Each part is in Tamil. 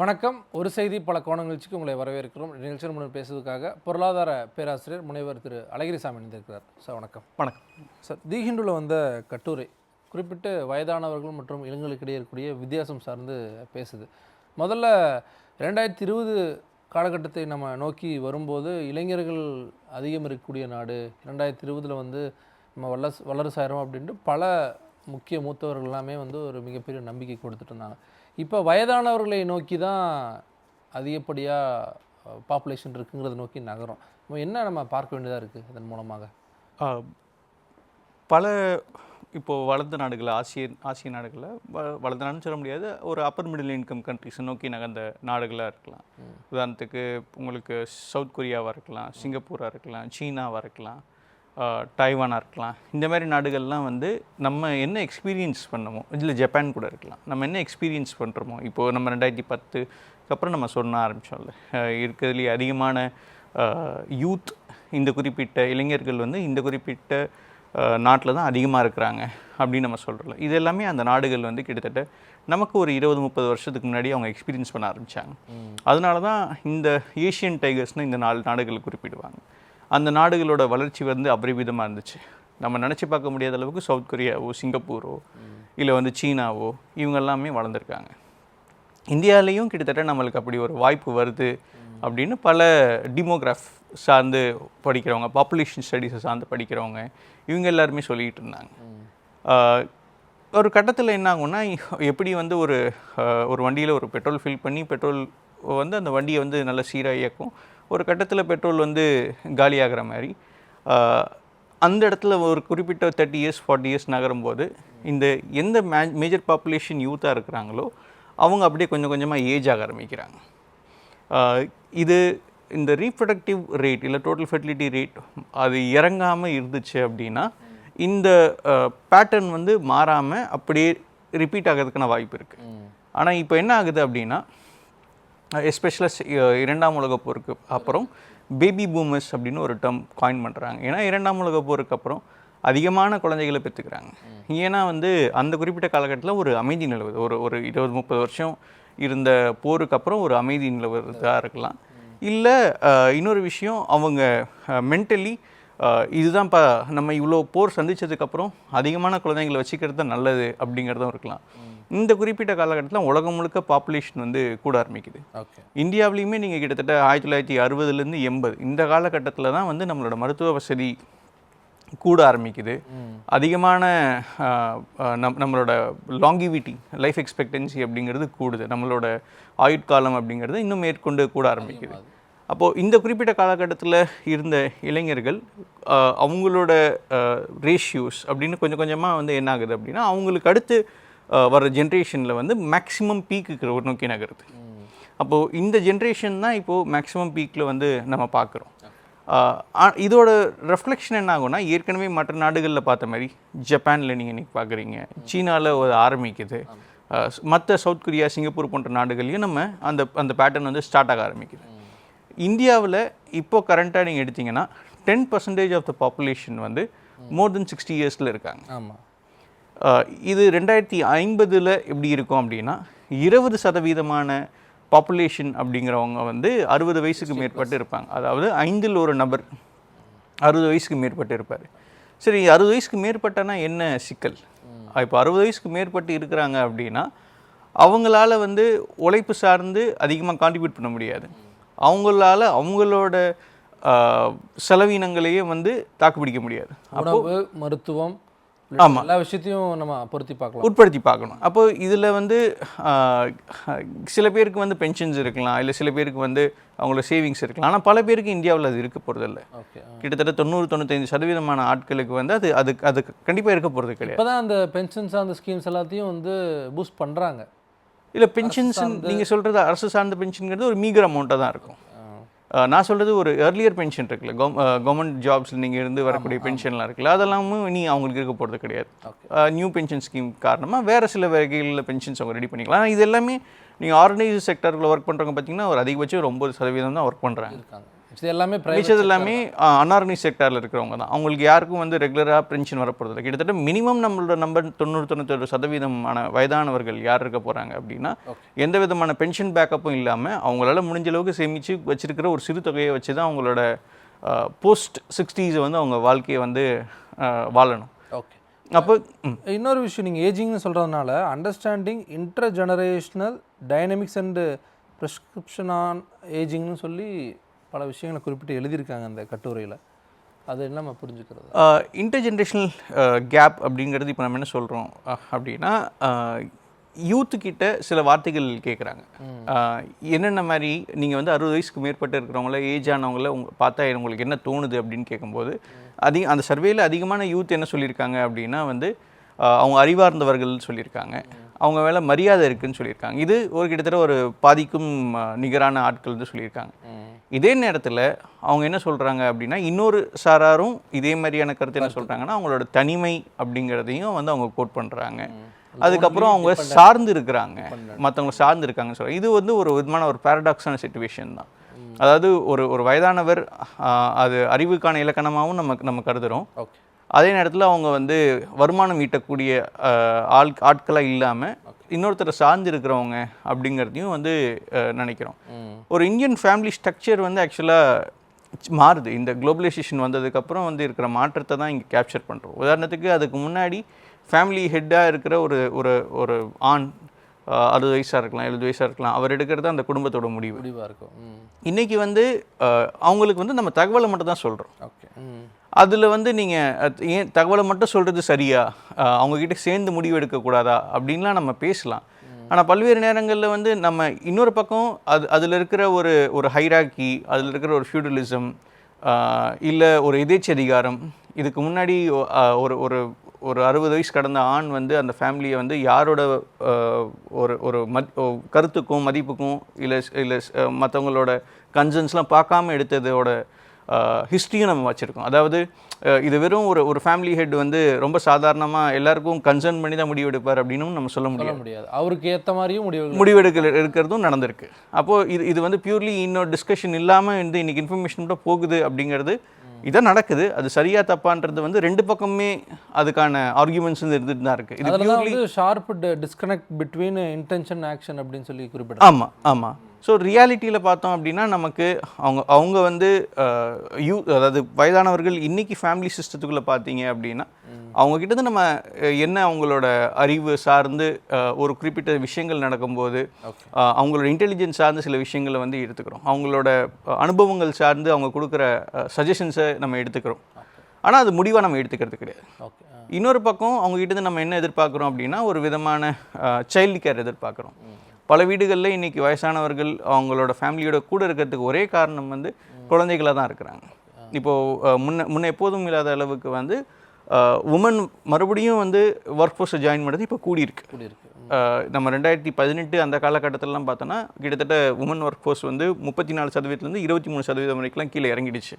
வணக்கம். ஒரு செய்தி பல கோண நிகழ்ச்சிக்கு உங்களை வரவேற்கிறோம். நிகழ்ச்சியில் முன்னர் பேசுவதற்காக பொருளாதார பேராசிரியர் முனைவர் திரு. அழகிரிசாமி இணைந்திருக்கிறார். சார் வணக்கம். வணக்கம். சார் தி ஹிந்துல வந்த கட்டுரை குறிப்பிட்டு வயதானவர்கள் மற்றும் இளைஞர்களுக்கிடையே இருக்கக்கூடிய வித்தியாசம் சார்ந்து பேசுது. முதல்ல ரெண்டாயிரத்தி இருபது காலகட்டத்தை நம்ம நோக்கி வரும்போது இளைஞர்கள் அதிகம் இருக்கக்கூடிய நாடு ரெண்டாயிரத்தி இருபதில் வந்து நம்ம வல்லஸ் வல்லரசாயிரம் அப்படின்ட்டு பல முக்கிய மூத்தவர்கள் எல்லாமே வந்து ஒரு மிகப்பெரிய நம்பிக்கை கொடுத்துட்டு இருந்தாங்க. இப்போ வயதானவர்களை நோக்கி தான் அதிகப்படியாக பாப்புலேஷன் இருக்குங்கிறத நோக்கி நகரும். என்ன நம்ம பார்க்க வேண்டியதாக இருக்குது இதன் மூலமாக? பல இப்போது வளர்ந்த நாடுகள் ஆசிய ஆசிய நாடுகளில் வ வளர்ந்த நாடுன்னு சொல்ல முடியாது ஒரு அப்பர் மிடில் இன்கம் கண்ட்ரிஸை நோக்கி நகர்ந்த நாடுகளாக இருக்கலாம். உதாரணத்துக்கு உங்களுக்கு சவுத் கொரியாவாக இருக்கலாம் சிங்கப்பூராக இருக்கலாம் சீனாவாக இருக்கலாம். டைவானாக இருக்கலாம். இந்த மாதிரி நாடுகள்லாம் வந்து நம்ம என்ன எக்ஸ்பீரியன்ஸ் பண்ணமோ இதில் ஜப்பான் கூட இருக்கலாம். நம்ம என்ன எக்ஸ்பீரியன்ஸ் பண்ணுறோமோ இப்போது நம்ம ரெண்டாயிரத்தி பத்துக்கு அப்புறம் நம்ம சொன்ன ஆரம்பித்தோம்ல இருக்கிறதுலேயே அதிகமான யூத் இந்த குறிப்பிட்ட இளைஞர்கள் வந்து இந்த குறிப்பிட்ட நாட்டில் தான் அதிகமாக இருக்கிறாங்க அப்படின்னு நம்ம சொல்கிறோம்ல இது எல்லாமே அந்த நாடுகள் வந்து கிட்டத்தட்ட நமக்கு ஒரு இருபது முப்பது வருஷத்துக்கு முன்னாடி அவங்க எக்ஸ்பீரியன்ஸ் பண்ண ஆரம்பித்தாங்க அதனால தான் இந்த ஏஷியன் டைகர்ஸ்னு இந்த நாலு நாடுகள் குறிப்பிடுவாங்க. அந்த நாடுகளோட வளர்ச்சி வந்து அபரிவிதமாக இருந்துச்சு. நம்ம நினச்சி பார்க்க முடியாத அளவுக்கு சவுத் கொரியாவோ சிங்கப்பூரோ இல்லை வந்து சீனாவோ இவங்க எல்லாமே வளர்ந்துருக்காங்க. இந்தியாலேயும் கிட்டத்தட்ட நம்மளுக்கு அப்படி ஒரு வாய்ப்பு வருது அப்படின்னு பல டிமோகிராஃப் சார்ந்து படிக்கிறவங்க பாப்புலேஷன் ஸ்டடீஸை சார்ந்து படிக்கிறவங்க இவங்க எல்லாருமே சொல்லிகிட்டு இருந்தாங்க. ஒரு கட்டத்தில் என்ன ஆகும்னா எப்படி வந்து ஒரு ஒரு வண்டியில் ஒரு பெட்ரோல் ஃபில் பண்ணி பெட்ரோல் வந்து அந்த வண்டியை வந்து நல்ல சீராக இயக்கும். ஒரு கட்டத்தில் பெட்ரோல் வந்து காலியாகிற மாதிரி. அந்த இடத்துல ஒரு குறிப்பிட்ட தேர்ட்டி இயர்ஸ் ஃபார்ட்டி இயர்ஸ் நகரும்போது இந்த எந்த மே மேஜர் பாப்புலேஷன் யூத்தாக இருக்கிறாங்களோ அவங்க அப்படியே கொஞ்சம் கொஞ்சமாக ஏஜ் ஆக ஆரம்பிக்கிறாங்க. இது இந்த ரீப்ரொடக்டிவ் ரேட் இல்லை டோட்டல் ஃபெர்டிலிட்டி ரேட் அது இறங்காமல் இருந்துச்சு அப்படின்னா இந்த பேட்டர்ன் வந்து மாறாமல் அப்படியே ரிப்பீட் ஆகிறதுக்கான வாய்ப்பு இருக்குது ஆனால் இப்போ என்ன ஆகுது அப்படின்னா எஸ்பெஷலாக இரண்டாம் உலகப் போருக்கு அப்புறம் பேபி பூமர்ஸ் அப்படின்னு ஒரு டேர்ம் காயின் பண்ணுறாங்க ஏன்னா இரண்டாம் உலகப் போருக்கு அப்புறம் அதிகமான குழந்தைகளை பெற்றுக்கிறாங்க ஏன்னா வந்து அந்த குறிப்பிட்ட காலகட்டத்தில் ஒரு அமைதி நிலவுது. ஒரு ஒரு இருபது முப்பது வருஷம் இருந்த போருக்கு அப்புறம் ஒரு அமைதி நிலவுறதா இருக்கலாம். இல்லை இன்னொரு விஷயம் அவங்க மென்டலி இதுதான்ப்பா நம்ம இவ்வளோ போர் சந்திச்சதுக்கப்புறம் அதிகமான குழந்தைங்களை வச்சுக்கிறது தான் நல்லது அப்படிங்கிறதும் இருக்கலாம். இந்த குறிப்பிட்ட காலகட்டத்தில் உலகம் முழுக்க பாப்புலேஷன் வந்து கூட ஆரம்பிக்குது. ஓகே இந்தியாவிலையுமே நீங்கள் கிட்டத்தட்ட ஆயிரத்தி தொள்ளாயிரத்தி அறுபதுலேருந்து எண்பது. இந்த காலகட்டத்தில் தான் வந்து நம்மளோட மருத்துவ வசதி கூட ஆரம்பிக்குது. அதிகமான நம் நம்மளோட லாங்கிவிட்டி லைஃப் எக்ஸ்பெக்டன்சி அப்படிங்கிறது கூடுது. நம்மளோட ஆயுட்காலம் அப்படிங்கிறது இன்னும் மேற்கொண்டு கூட ஆரம்பிக்குது. அப்போது இந்த குறிப்பிட்ட காலகட்டத்தில் இருந்த இளைஞர்கள் அவங்களோட ரேஷியோஸ் அப்படின்னு கொஞ்சம் கொஞ்சமாக வந்து என்ன ஆகுது அப்படின்னா அவங்களுக்கு அடுத்து வர ஜென்ரேஷனில் வந்து மேக்ஸிமம் பீக்குக்கு ஒரு நோக்கி நகருது. அப்போது இந்த ஜென்ரேஷன் தான் இப்போது மேக்ஸிமம் பீக்கில் வந்து நம்ம பார்க்குறோம் இதோட ரெஃப்ளெக்ஷன் என்ன ஆகும்னா ஏற்கனவே மற்ற நாடுகளில் பார்த்த மாதிரி ஜப்பானில் நீங்கள் இன்றைக்கி பார்க்குறீங்க சீனாவில் ஒரு ஆரம்பிக்குது. மற்ற சவுத் கொரியா சிங்கப்பூர் போன்ற நாடுகள்லையும் நம்ம அந்த அந்த பேட்டர்ன் வந்து ஸ்டார்ட் ஆக ஆரம்பிக்குது. இந்தியாவில் இப்போ கரண்ட்டாக நீங்கள் எடுத்தீங்கன்னா ten percentage of the population வந்து மோர் தென் சிக்ஸ்டி இயர்ஸில் இருக்காங்க. ஆமாம் இது ரெண்டாயிரத்தி ஐம்பதில் எப்படி இருக்கும் அப்படின்னா இருபது சதவீதமான பாப்புலேஷன் அப்படிங்கிறவங்க வந்து அறுபது வயசுக்கு மேற்பட்டு இருப்பாங்க. அதாவது ஐந்தில் ஒரு நபர் அறுபது வயசுக்கு மேற்பட்டு இருப்பார். சரி அறுபது வயசுக்கு மேற்பட்டனா என்ன சிக்கல்? இப்போ அறுபது வயசுக்கு மேற்பட்டு இருக்கிறாங்க அப்படின்னா அவங்களால வந்து உழைப்பு சார்ந்து அதிகமாக கான்ட்ரிபியூட் பண்ண முடியாது. அவங்களால அவங்களோட செலவினங்களையே வந்து தாக்குப்பிடிக்க முடியாது. உணவு மருத்துவம் உள்ளிட்ட எல்லா விஷயத்தையும் நம்ம பொருத்தி பார்க்கலாம். உட்படுத்தி பார்க்கணும். அப்போ இதில் வந்து சில பேருக்கு வந்து பென்ஷன்ஸ் இருக்கலாம் இல்லை சில பேருக்கு வந்து அவங்களோட சேவிங்ஸ் இருக்கலாம். ஆனால் பல பேருக்கு இந்தியாவில் அது இருக்க போகிறதில்ல கிட்டத்தட்ட தொண்ணூறு தொண்ணூத்தைந்து சதவீதமான ஆட்களுக்கு வந்து அது அது அது கண்டிப்பாக இருக்க போகிறது கிடையாது. இப்போ தான் அந்த பென்ஷன்ஸ் அந்த ஸ்கீம்ஸ் எல்லாத்தையும் வந்து பூஸ்ட் பண்ணுறாங்க இல்லை பென்ஷன்ஸ் நீங்கள் சொல்கிறது அரசு சார்ந்த பென்ஷனுங்கிறது ஒரு மீகர் அமௌண்ட்டாக தான் இருக்கும். நான் சொல்கிறது ஒரு earlier பென்ஷன் இருக்குல்ல. கவர்மெண்ட் ஜாப்ஸில் நீங்கள் இருந்து வரக்கூடிய பென்ஷன்லாம் இருக்குல்ல. அதெல்லாமும் இனி அவங்களுக்கு இருக்க போகிறது கிடையாது. நியூ பென்ஷன் ஸ்கீம் காரணமாக வேறு சில வகைகளில் பென்ஷன்ஸ் அவங்க ரெடி பண்ணிக்கலாம். ஆனால் இது எல்லாமே நீங்கள் ஆர்கனைஸ் செக்டரில் ஒர்க் பண்ணுறவங்க பார்த்தீங்கன்னா ஒரு அதிகபட்சம் ஒரு ஒம்பது சதவீதம் தான் ஒர்க் பண்ணுறாங்க இது எல்லாமே மிச்சது எல்லாமே அன்ஆர்கனைஸ் செக்டாரில் இருக்கிறவங்க தான். அவங்களுக்கு யாருக்கும் வந்து ரெகுலராக பென்ஷன் வரப்போகிறது கிட்டத்தட்ட மினிமம் நம்மளோட நம்பர் தொண்ணூறு தொண்ணூத்தொரு சதவீதமான வயதானவர்கள் யார் இருக்க போகிறாங்க அப்படின்னா எந்த விதமான பென்ஷன் பேக்கப்பும் இல்லாமல் அவங்களால முடிஞ்ச அளவுக்கு சேமித்து வச்சிருக்கிற ஒரு சிறு தொகையை வச்சு தான் அவங்களோட போஸ்ட் சிக்ஸ்டீஸை வந்து அவங்க வாழ்க்கையை வந்து வாழணும். ஓகே அப்போ இன்னொரு விஷயம் நீங்கள் ஏஜிங்னு சொல்கிறதுனால understanding intergenerational dynamics and prescription on ஏஜிங்னு சொல்லி பல விஷயங்களை குறிப்பிட்டு எழுதியிருக்காங்க அந்த கட்டுரையில். அது என்ன நம்ம புரிஞ்சுக்கிறது? இன்டர்ஜென்ரேஷனல் கேப் அப்படிங்கிறது இப்போ நம்ம என்ன சொல்கிறோம் அப்படின்னா யூத்து கிட்ட சில வார்த்தைகள் கேட்குறாங்க என்னென்ன மாதிரி நீங்கள் வந்து அறுபது வயசுக்கு மேற்பட்டு இருக்கிறவங்கள ஏஜ் ஆனவங்கள உங்க பார்த்தா உங்களுக்கு என்ன தோணுது அப்படின்னு கேட்கும்போது அதிக அந்த சர்வேல அதிகமான யூத் என்ன சொல்லியிருக்காங்க அப்படின்னா வந்து அவங்க அறிவார்ந்தவர்கள் சொல்லியிருக்காங்க. அவங்க மேலே மரியாதை இருக்குன்னு சொல்லியிருக்காங்க. இது ஒரு கிட்டத்தட்ட ஒரு பாதிக்கும் நிகரான ஆட்கள் வந்து சொல்லியிருக்காங்க இதே நேரத்தில் அவங்க என்ன சொல்கிறாங்க அப்படின்னா இன்னொரு சாராரும் இதே மாதிரியான கருத்து என்ன சொல்கிறாங்கன்னா அவங்களோட தனிமை அப்படிங்கிறதையும் வந்து அவங்க கோட் பண்ணுறாங்க அதுக்கப்புறம் அவங்க சார்ந்து இருக்கிறாங்க. மற்றவங்க சார்ந்து இருக்காங்கன்னு சொல்கிறாங்க இது வந்து ஒரு விதமான ஒரு பேரடாக்ஸான சுச்சுவேஷன் தான். அதாவது ஒரு ஒரு வயதானவர் அது அறிவுக்கான இலக்கணமாகவும் நம்ம நம்ம கருதுகிறோம் அதே நேரத்தில் அவங்க வந்து வருமானம் ஈட்டக்கூடிய ஆள் ஆட்களாக இல்லாமல் இன்னொருத்தரை சார்ந்து இருக்கிறவங்க அப்படிங்கிறதையும் வந்து நினைக்கிறோம். ஒரு இந்தியன் ஃபேமிலி ஸ்ட்ரக்சர் வந்து ஆக்சுவலாக மாறுது. இந்த குளோபலைசேஷன் வந்ததுக்கப்புறம் வந்து இருக்கிற மாற்றத்தை தான் இங்கே கேப்சர் பண்ணுறோம் உதாரணத்துக்கு அதுக்கு முன்னாடி ஃபேமிலி ஹெட்டாக இருக்கிற ஒரு ஒரு ஒரு ஆண் அறுபது வயசாக இருக்கலாம் எழுபது வயசாக இருக்கலாம் அவர் எடுக்கிறது அந்த குடும்பத்தோட முடிவு. முடிவாக இருக்கும். இன்றைக்கி வந்து அவங்களுக்கு வந்து நம்ம தகவலை மட்டும் தான் சொல்கிறோம் ஓகே. அதில் வந்து நீங்கள் ஏன் தகவலை மட்டும் சொல்கிறது சரியா? அவங்கக்கிட்ட சேர்ந்து முடிவு எடுக்கக்கூடாதா? அப்படின்லாம் நம்ம பேசலாம். ஆனால் பல்வேறு நேரங்களில் வந்து நம்ம இன்னொரு பக்கம் அது அதில் இருக்கிற ஒரு ஒரு ஹைராக்கி அதில் இருக்கிற ஒரு ஃபியூடலிசம் இல்லை ஒரு எதேச்ச அதிகாரம் இதுக்கு முன்னாடி ஒரு ஒரு ஒரு அறுபது வயசு கடந்த ஆண் வந்து அந்த ஃபேமிலியை வந்து யாரோட ஒரு ஒரு மத் கருத்துக்கும் மதிப்புக்கும் இல்லை இல்லை மற்றவங்களோட கன்சர்ன்ஸ்லாம் பார்க்காம எடுத்ததோட ஹிஸ்ட்ரியும் நம்ம வச்சுருக்கோம். அதாவது இது வெறும் ஒரு ஒரு ஃபேமிலி ஹெட் வந்து ரொம்ப சாதாரணமாக எல்லாருக்கும் கன்சர்ன் பண்ணி தான் முடிவு எடுப்பார் அப்படின்னும் நம்ம சொல்ல முடியாது. முடியாது. அவருக்கு ஏற்ற மாதிரியும் முடிவுகள் முடிவெடுக்க இருக்கிறதும் நடந்திருக்கு. அப்போது இது இது வந்து பியூர்லி இன்னொரு டிஸ்கஷன் இல்லாமல் வந்து இன்னைக்கு இன்ஃபர்மேஷன் மட்டும் போகுது அப்படிங்கிறது இதான் நடக்குது. அது சரியா தப்பான்றது வந்து ரெண்டு பக்கமே அதுக்கான ஆர்குமெண்ட்ஸ் வந்து இருந்துட்டு தான் இருக்குது இது sharp disconnect between intention action அப்படின்னு சொல்லி குறிப்பிட ஆமாம் ஆமாம் ஸோ ரியாலிட்டியில் பார்த்தோம் அப்படின்னா நமக்கு அவங்க அவங்க வந்து யூ அதாவது வயதானவர்கள் இன்னைக்கு ஃபேமிலி சிஸ்டத்துக்குள்ளே பார்த்தீங்க அப்படின்னா அவங்க கிட்ட இருந்து நம்ம என்ன அவங்களோட அறிவு சார்ந்து ஒரு குறிப்பிட்ட விஷயங்கள் நடக்கும்போது அவங்களோட இன்டெலிஜென்ஸ் சார்ந்த சில விஷயங்களை வந்து எடுத்துக்கிறோம். அவங்களோட அனுபவங்கள் சார்ந்து அவங்க கொடுக்குற சஜஷன்ஸை நம்ம எடுத்துக்கிறோம். ஆனால் அது முடிவாக நம்ம எடுத்துக்கிறது கிடையாது. இன்னொரு பக்கம் அவங்க கிட்ட இருந்து நம்ம என்ன எதிர்பார்க்குறோம் அப்படின்னா ஒரு விதமான சைல்டு கேர் எதிர்பார்க்குறோம். பல வீடுகளில் இன்னைக்கு வயசானவர்கள் அவங்களோட ஃபேமிலியோட கூட இருக்கிறதுக்கு ஒரே காரணம் வந்து குழந்தைகளாக தான் இருக்கிறாங்க. இப்போது முன்ன முன்ன எப்போதும் இல்லாத அளவுக்கு வந்து உமன் மறுபடியும் வந்து ஒர்க் ஃபோர்ஸை ஜாயின் பண்ணுறது இப்போ கூடியிருக்கு. கூடியிருக்கு. நம்ம ரெண்டாயிரத்தி பதினெட்டு அந்த காலகட்டத்திலலாம் பார்த்தோன்னா கிட்டத்தட்ட உமன் ஒர்க் ஃபோர்ஸ் வந்து முப்பத்தி நாலு சதவீதத்துலேருந்து இருபத்தி மூணு சதவீதம் வரைக்கும்லாம் கீழே இறங்கிடுச்சு.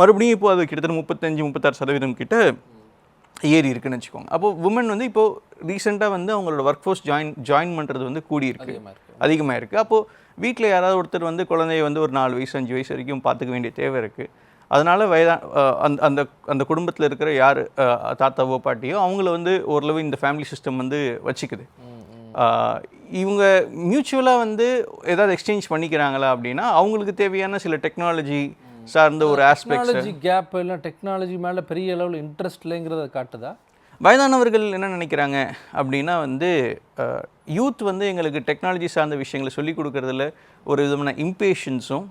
மறுபடியும் இப்போ அது கிட்டத்தட்ட முப்பத்தஞ்சு முப்பத்தாறு சதவீதம் கிட்ட ஏறி இருக்குன்னு வச்சுக்கோங்க. அப்போ உமன் வந்து இப்போ ரீசெண்டாக வந்து அவங்களோட ஒர்க் ஃபோர்ஸ் ஜாயின் ஜாயின் பண்ணுறது வந்து கூடியிருக்கு. அதிகமாக இருக்கு. அதிகமாக இருக்குது அப்போது வீட்டில் யாராவது ஒருத்தர் வந்து குழந்தைய வந்து ஒரு நாலு வயசு அஞ்சு வயசு வரைக்கும் பார்த்துக்க வேண்டிய தேவை இருக்குது அதனால் வயதா அந்த அந்த அந்த குடும்பத்தில் இருக்கிற யார் தாத்தாவோ பாட்டியோ அவங்கள வந்து ஓரளவு இந்த ஃபேமிலி சிஸ்டம் வந்து வச்சுக்குது. இவங்க மியூச்சுவலாக வந்து ஏதாவது எக்ஸ்சேஞ்ச் பண்ணிக்கிறாங்களா அப்படின்னா அவங்களுக்கு தேவையான சில டெக்னாலஜி சார்ந்த ஒரு டெக்னாலஜி கேப் இல்லை டெக்னாலஜி மேலே பெரிய அளவில் இன்ட்ரெஸ்ட் இல்லைங்கிறத காட்டுதா? வயதானவர்கள் என்ன நினைக்கிறாங்க அப்படின்னா வந்து யூத் வந்து எங்களுக்கு டெக்னாலஜி சார்ந்த விஷயங்களை சொல்லிக் கொடுக்கறதுல ஒரு விதமான இம்பேஷன்ஸும்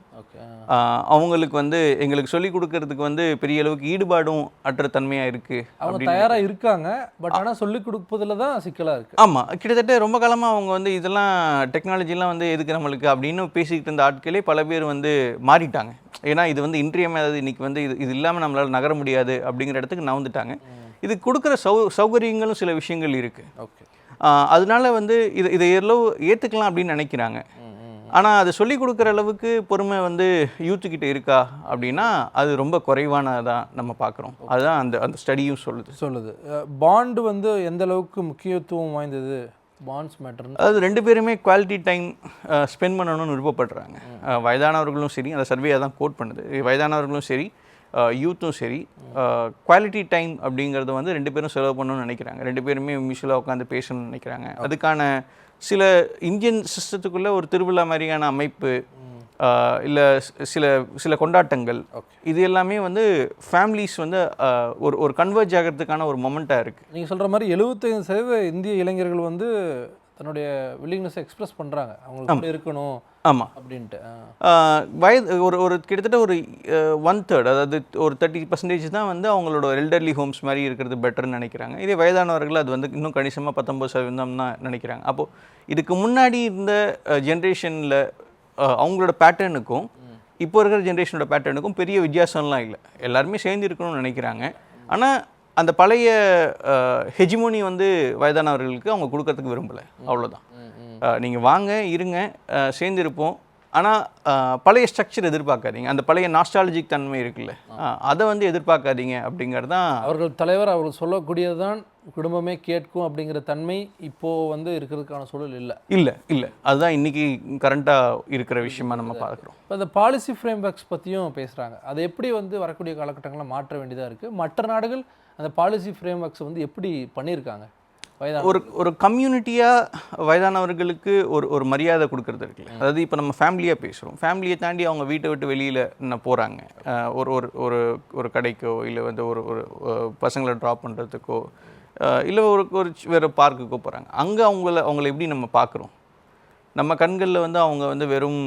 அவங்களுக்கு வந்து எங்களுக்கு சொல்லிக் கொடுக்கறதுக்கு வந்து பெரிய அளவுக்கு ஈடுபாடும் அற்ற தன்மையாக இருக்குது அவங்க தயாராக இருக்காங்க பட் ஆனால் சொல்லிக் கொடுப்பதில் தான் சிக்கலாக இருக்கு. ஆமாம் கிட்டத்தட்ட ரொம்ப காலமாக அவங்க வந்து இதெல்லாம் டெக்னாலஜிலாம் வந்து எதுக்கு நம்மளுக்கு அப்படின்னு பேசிக்கிட்டு இருந்த ஆட்களே பல பேர் வந்து மாறிட்டாங்க. ஏன்னா இது வந்து இன்றியமையாதது இன்னைக்கு வந்து இது இது இல்லாமல் நம்மளால் நகர முடியாது அப்படிங்கிற இடத்துக்கு நவுந்துட்டாங்க இது கொடுக்குற சௌ சௌகரியங்களும் சில விஷயங்கள் இருக்குது ஓகே. அதனால வந்து இது இதை எவ்வளவு ஏற்றுக்கலாம் அப்படின்னு நினைக்கிறாங்க. ஆனால் அது சொல்லி கொடுக்குற அளவுக்கு பொறுமை வந்து யூத்துக்கிட்ட இருக்கா அப்படின்னா அது ரொம்ப குறைவானதான் நம்ம பார்க்குறோம் அதுதான் அந்த அந்த ஸ்டடியும் சொல்லுது. சொல்லுது. பாண்டு வந்து எந்த அளவுக்கு முக்கியத்துவம் வாய்ந்தது? பாண்ட்ஸ் மேட்டர்னு அதாவது ரெண்டு பேருமே குவாலிட்டி டைம் ஸ்பெண்ட் பண்ணணும்னு விருப்பப்படுறாங்க. வயதானவர்களும் சரி அந்த சர்வே தான் கோட் பண்ணுது. வயதானவர்களும் சரி யூத்தும் சரி குவாலிட்டி டைம் அப்படிங்கிறது வந்து ரெண்டு பேரும் செலவு பண்ணணும்னு நினைக்கிறாங்க. ரெண்டு பேருமே மியூச்சுவலாக உட்காந்து பேசணும்னு நினைக்கிறாங்க. அதுக்கான சில இந்தியன் சிஸ்டத்துக்குள்ள ஒரு திருவிழா மாதிரியான அமைப்பு இல்லை சில சில கொண்டாட்டங்கள் இது எல்லாமே வந்து ஃபேமிலிஸ் வந்து ஒரு ஒரு கன்வெர்ஜ் ஆகிறதுக்கான ஒரு மொமெண்ட்டாக இருக்குது நீங்கள் சொல்கிற மாதிரி எழுபத்தைந்து சதவீத இந்திய இளைஞர்கள் வந்து தன்னுடைய வில்லிங்னஸ் எக்ஸ்பிரஸ் பண்ணுறாங்க அவங்களுக்கு இருக்கணும் ஆமாம் அப்படின்ட்டு. வயது ஒரு ஒரு கிட்டத்தட்ட ஒரு ஒன் தேர்ட் அதாவது ஒரு தேர்ட்டி பர்சன்டேஜ் தான் வந்து அவங்களோட எல்டர்லி ஹோம்ஸ் மாதிரி இருக்கிறது பெட்டர்னு நினைக்கிறாங்க. இதே வயதானவர்கள் அது வந்து இன்னும் கணிசமாக பத்தொம்பது சதவீதம் தான் நினைக்கிறாங்க. அப்போது இதுக்கு முன்னாடி இருந்த ஜென்ரேஷனில் அவங்களோட பேட்டர்னுக்கும் இப்போ இருக்கிற ஜென்ரேஷனோட பேட்டர்னுக்கும் பெரிய வித்தியாசம்லாம் இல்லை. எல்லாருமே சேர்ந்து இருக்கணும்னு நினைக்கிறாங்க. ஆனால் அந்த பழைய ஹெஜிமோனி வந்து வயதானவர்களுக்கு அவங்க கொடுக்கறதுக்கு விரும்பலை. அவ்வளோதான் நீங்கள் வாங்க இருங்க அஹ், சேர்ந்து இருப்போம் ஆனால் பழைய ஸ்ட்ரக்சர் எதிர்பார்க்காதீங்க. அந்த பழைய நாஸ்டாலஜிக் தன்மை இருக்குல்ல. அதை வந்து எதிர்பார்க்காதீங்க அப்படிங்கிறது தான் அவர்கள் தலைவர் அவர்கள் சொல்லக்கூடியதுதான் குடும்பமே கேட்கும் அப்படிங்கிற தன்மை இப்போ வந்து இருக்கிறதுக்கான சூழல் இல்லை. இல்லை இல்லை. அதுதான் இன்னைக்கு கரண்ட்டாக இருக்கிற விஷயமா நம்ம பார்க்குறோம். இப்போ இந்த பாலிசி ஃப்ரேம் ஒர்க்ஸ் பற்றியும் பேசுகிறாங்க அதை எப்படி வந்து வரக்கூடிய காலகட்டங்களில் மாற்ற வேண்டியதாக இருக்குது மற்ற நாடுகள் அந்த பாலிசி ஃப்ரேம் ஒர்க்ஸ் வந்து எப்படி பண்ணியிருக்காங்க? வயதான ஒரு ஒரு கம்யூனிட்டியாக வயதானவர்களுக்கு ஒரு ஒரு மரியாதை கொடுக்கறது இருக்குல்ல. அதாவது இப்போ நம்ம ஃபேமிலியாக பேசுகிறோம் ஃபேமிலியை தாண்டி அவங்க வீட்டை விட்டு வெளியில் என்ன போகிறாங்க ஒரு ஒரு ஒரு ஒரு கடைக்கோ இல்லை வந்து ஒரு ஒரு பசங்களை ட்ராப் பண்ணுறதுக்கோ இல்லை ஒரு ஒரு வேறு பார்க்குக்கோ போகிறாங்க அங்கே அவங்கள அவங்கள எப்படி நம்ம பார்க்குறோம்? நம்ம கண்களில் வந்து அவங்க வந்து வெறும்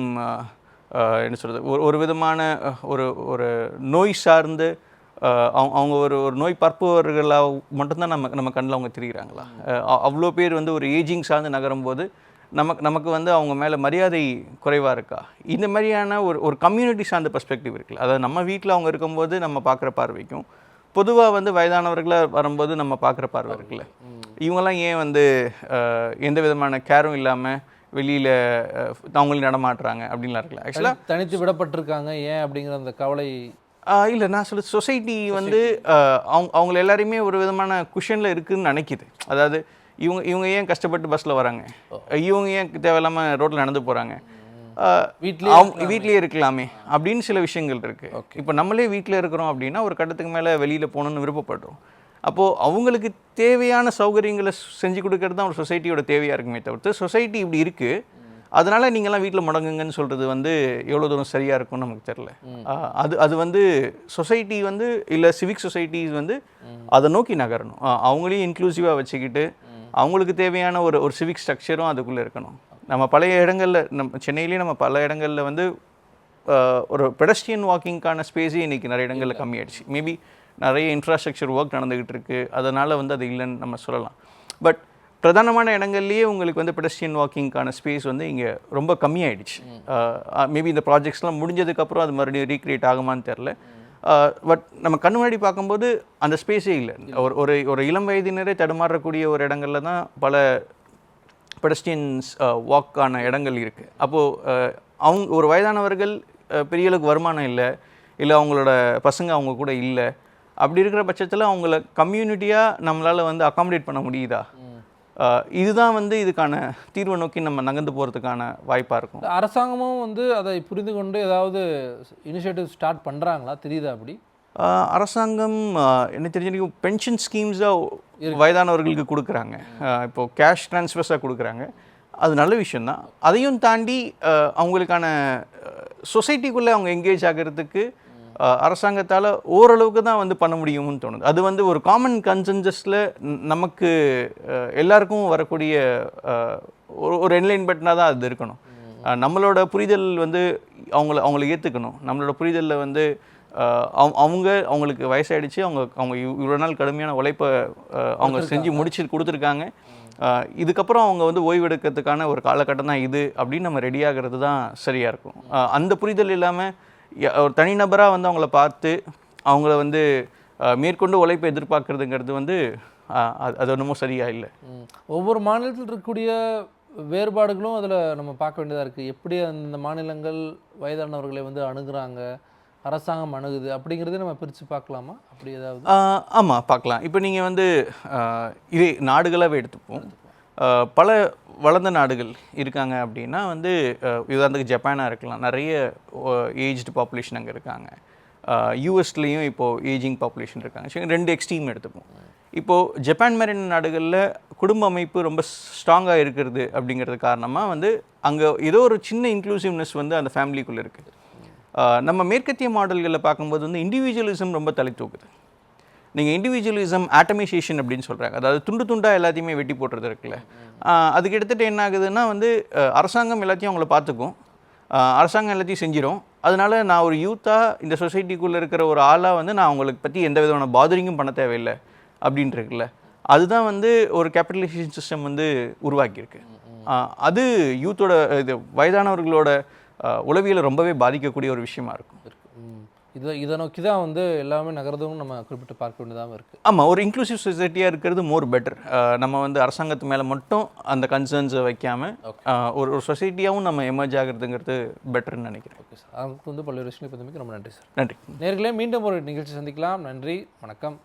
என்ன சொல்கிறது ஒரு ஒரு விதமான ஒரு ஒரு நோய் சார்ந்து அவங்க அவங்க ஒரு ஒரு நோய் பார்ப்பவர்களாக மட்டும்தான் நம்ம நம்ம கண்ணில் அவங்க தெரிகிறாங்களா? அவ்வளோ பேர் வந்து ஒரு ஏஜிங் சார்ந்து நகரும் போது நமக்கு நமக்கு வந்து அவங்க மேலே மரியாதை குறைவாக இருக்கா? இந்த மாதிரியான ஒரு ஒரு கம்யூனிட்டி சார்ந்த பெர்ஸ்பெக்டிவ் இருக்குல்ல. அதாவது நம்ம வீட்டில் அவங்க இருக்கும்போது நம்ம பார்க்குற பார்வைக்கும் பொதுவாக வந்து வயதானவர்களாக வரும்போது நம்ம பார்க்குற பார்வை இருக்குல்ல. இவங்கெல்லாம் ஏன் வந்து எந்த விதமான கேரும் இல்லாமல் வெளியில் அவங்களும் நடமாட்டுறாங்க அப்படின்லாம் இருக்குல்ல. ஆக்சுவலாக தனித்து விடப்பட்டிருக்காங்க. ஏன் அப்படிங்கிற அந்த கவலை இல்லை நான் சொல்ல சொசைட்டி வந்து அவங்க அவங்கள எல்லாரையுமே ஒரு விதமான குஷனில் இருக்குதுன்னு நினைக்குது. அதாவது இவங்க இவங்க ஏன் கஷ்டப்பட்டு பஸ்ஸில் வராங்க? இவங்க ஏன் தேவையில்லாமல் ரோட்டில் நடந்து போகிறாங்க வீட்லயே அவங்க வீட்லயே இருக்கலாமே அப்படின்னு சில விஷயங்கள் இருக்கு. இப்போ நம்மளே வீட்டில் இருக்கிறோம் அப்படின்னா ஒரு கட்டத்துக்கு மேலே வெளியில் போகணும்னு விருப்பப்படுறோம். அப்போது அவங்களுக்கு தேவையான சௌகரியங்களை செஞ்சு கொடுக்கறது தான் ஒரு சொசைட்டியோட தேவையாக இருக்குமே தவிர்த்து சொசைட்டி இப்படி இருக்குது அதனால நீங்கள்லாம் வீட்டில் முடங்குங்கன்னு சொல்கிறது வந்து எவ்வளோ தூரம் சரியாக இருக்கும்னு நமக்கு தெரில அது அது வந்து சொசைட்டி வந்து இல்லை சிவிக் சொசைட்டிஸ் வந்து அதை நோக்கி நகரணும். அவங்களையும் இன்க்ளூசிவாக வச்சுக்கிட்டு அவங்களுக்கு தேவையான ஒரு ஒரு சிவிக் ஸ்ட்ரக்சரும் அதுக்குள்ளே இருக்கணும். நம்ம பழைய இடங்களில் நம்ம சென்னையிலேயே நம்ம பல இடங்களில் வந்து ஒரு பெடஸ்ட்ரியன் வாக்கிங்க்கான ஸ்பேஸே இன்றைக்கி நிறைய இடங்களில் கம்மியாயிடுச்சு. மேபி நிறைய இன்ஃப்ராஸ்ட்ரக்சர் ஒர்க் நடந்துக்கிட்டு இருக்குது அதனால் வந்து அது இல்லைன்னு நம்ம சொல்லலாம். பட் பிரதானமான இடங்கள்லேயே உங்களுக்கு வந்து பெடஸ்ட்ரியன் வாக்கிங்க்கான ஸ்பேஸ் வந்து இங்கே ரொம்ப கம்மியாயிடுச்சு. மேபி இந்த ப்ராஜெக்ட்ஸ்லாம் முடிஞ்சதுக்கப்புறம் அது மறுபடியும் ரீக்ரியேட் ஆகுமான்னு தெரில பட் நம்ம கண்ணு முன்னாடி பார்க்கும்போது அந்த ஸ்பேஸே இல்லை. ஒரு ஒரு ஒரு இளம் வயதினரே தடுமாறக்கூடிய ஒரு இடங்கள்ல தான் பல பெடஸ்டியன்ஸ் வாக்கான இடங்கள் இருக்குது அப்போது அவங்க ஒரு வயதானவர்கள் பெரிய அளவுக்கு வருமானம் இல்லை. இல்லை அவங்களோட பசங்க அவங்க கூட இல்லை. அப்படி இருக்கிற பட்சத்தில் அவங்கள கம்யூனிட்டியாக நம்மளால் வந்து அகாமடேட் பண்ண முடியுதா? இதுதான் வந்து இதுக்கான தீர்வை நோக்கி நம்ம நகர்ந்து போகிறதுக்கான வாய்ப்பாக இருக்கும். அரசாங்கமும் வந்து அதை புரிந்து கொண்டு ஏதாவது இனிஷியேட்டிவ் ஸ்டார்ட் பண்ணுறாங்களா தெரியுதா அப்படி? அரசாங்கம் எனக்கு தெரிஞ்ச பென்ஷன் ஸ்கீம்ஸாக வயதானவர்களுக்கு கொடுக்குறாங்க. ஆஹ் இப்போ கேஷ் ட்ரான்ஸ்ஃபர்ஸாக கொடுக்குறாங்க. அது நல்ல விஷயந்தான் அதையும் தாண்டி அவங்களுக்கான சொசைட்டிக்குள்ளே அவங்க எங்கேஜ் ஆகிறதுக்கு அரசாங்கத்தால் ஓரளவுக்கு தான் வந்து பண்ண முடியும்னு தோணுது. அது வந்து ஒரு காமன் கன்சென்சஸில் நமக்கு எல்லாருக்கும் வரக்கூடிய ஒரு ஒரு என்லைன்மெண்ட்னா தான் அது இருக்கணும். நம்மளோட புரிதல் வந்து அவங்கள அவங்கள ஏற்றுக்கணும் நம்மளோட புரிதலில் வந்து அவங்க- அவங்க அவங்களுக்கு வயசாயிடுச்சு அவங்க அவங்க இவ்- இவ்வளோ நாள் கடுமையான உழைப்பை அவங்க செஞ்சு முடிச்சு கொடுத்துருக்காங்க. இதுக்கப்புறம் அவங்க வந்து ஓய்வெடுக்கிறதுக்கான ஒரு காலகட்டம் தான் இது அப்படின்னு நம்ம ரெடியாகிறது தான் சரியாக இருக்கும். அந்த புரிதல் இல்லாமல் ஒரு தனிநபராக வந்து அவங்கள பார்த்து அவங்கள வந்து மேற்கொண்டு உழைப்பை எதிர்பார்க்கறதுங்கிறது வந்து அது அது ஒன்றுமோ சரியாக இல்லை. ஒவ்வொரு மாநிலத்தில் இருக்கக்கூடிய வேறுபாடுகளும் அதில் நம்ம பார்க்க வேண்டியதாக இருக்குது எப்படி அந்த மாநிலங்கள் வயதானவர்களை வந்து அணுகுறாங்க அரசாங்கம் அணுகுது அப்படிங்கிறதே நம்ம பிரித்து பார்க்கலாமா? அப்படி ஏதாவது? ஆமாம் பார்க்கலாம். இப்போ நீங்கள் வந்து இதே நாடுகளாகவே எடுத்துப்போம். பல வளர்ந்த நாடுகள் இருக்காங்க அப்படின்னா வந்து உதாரணத்துக்கு ஜப்பானாக இருக்கலாம். நிறைய ஏஜ்டு பாப்புலேஷன் அங்கே இருக்காங்க. யூஎஸ்லேயும் இப்போது ஏஜிங் பாப்புலேஷன் இருக்காங்க. சரி, ரெண்டு எக்ஸ்ட்ரீம் எடுத்துப்போம். இப்போது ஜப்பான் மாதிரியான நாடுகளில் குடும்ப அமைப்பு ரொம்ப ஸ்ட்ராங்காக இருக்கிறது அப்படிங்கிறது காரணமாக வந்து அங்கே ஏதோ ஒரு சின்ன இன்க்ளூசிவ்னஸ் வந்து அந்த ஃபேமிலிக்குள்ளே இருக்குது நம்ம மேற்கத்திய மாடல்களில் பார்க்கும்போது வந்து இண்டிவிஜுவலிசம் ரொம்ப தலை தூக்குது. நீங்கள் இண்டிவிஜுவலிசம் ஆட்டமைசேஷன் அப்படின்னு சொல்கிறாங்க அதாவது துண்டு துண்டாக எல்லாத்தையுமே வெட்டி போட்டுறது இருக்குல்ல. அதுக்கு எடுத்துகிட்டு என்ன ஆகுதுன்னா வந்து அரசாங்கம் எல்லாத்தையும் அவங்கள பார்த்துக்கும். அரசாங்கம் எல்லாத்தையும் செஞ்சிடும் அதனால நான் ஒரு யூத்தாக இந்த சொசைட்டிக்குள்ளே இருக்கிற ஒரு ஆளாக வந்து நான் அவங்களுக்கு பற்றி எந்த விதமான பாதரிங்கும் பண்ண தேவையில்லை அப்படின்ட்டு இருக்குல்ல. அதுதான் வந்து ஒரு கேபிட்டலைசேஷன் சிஸ்டம் வந்து உருவாக்கியிருக்கு. அது யூத்தோட இது வயதானவர்களோட உளவியலை ரொம்பவே பாதிக்கக்கூடிய ஒரு விஷயமா இருக்கும். இதை இதை நோக்கி தான் வந்து எல்லாமே நகர்றதும் நம்ம குறிப்பிட்டு பார்க்க வேண்டியதாக இருக்குது ஆமாம் ஒரு இன்க்ளூசிவ் சொசைட்டியாக இருக்கிறது மோர் பெட்டர் நம்ம வந்து அரசாங்கத்து மேலே மட்டும் அந்த கன்சர்ன்ஸை வைக்காமல் ஒரு ஒரு சொசைட்டியாகவும் நம்ம எமர்ஜ் ஆகிறதுங்கிறது பெட்டர்னு நினைக்கிறேன். ஓகே சார் அதுக்கு வந்து பல்வேறு விஷயங்களை பற்றி ரொம்ப நன்றி சார் நன்றி. நேர்களே மீண்டும் ஒரு நிகழ்ச்சி சந்திக்கலாம். நன்றி வணக்கம்.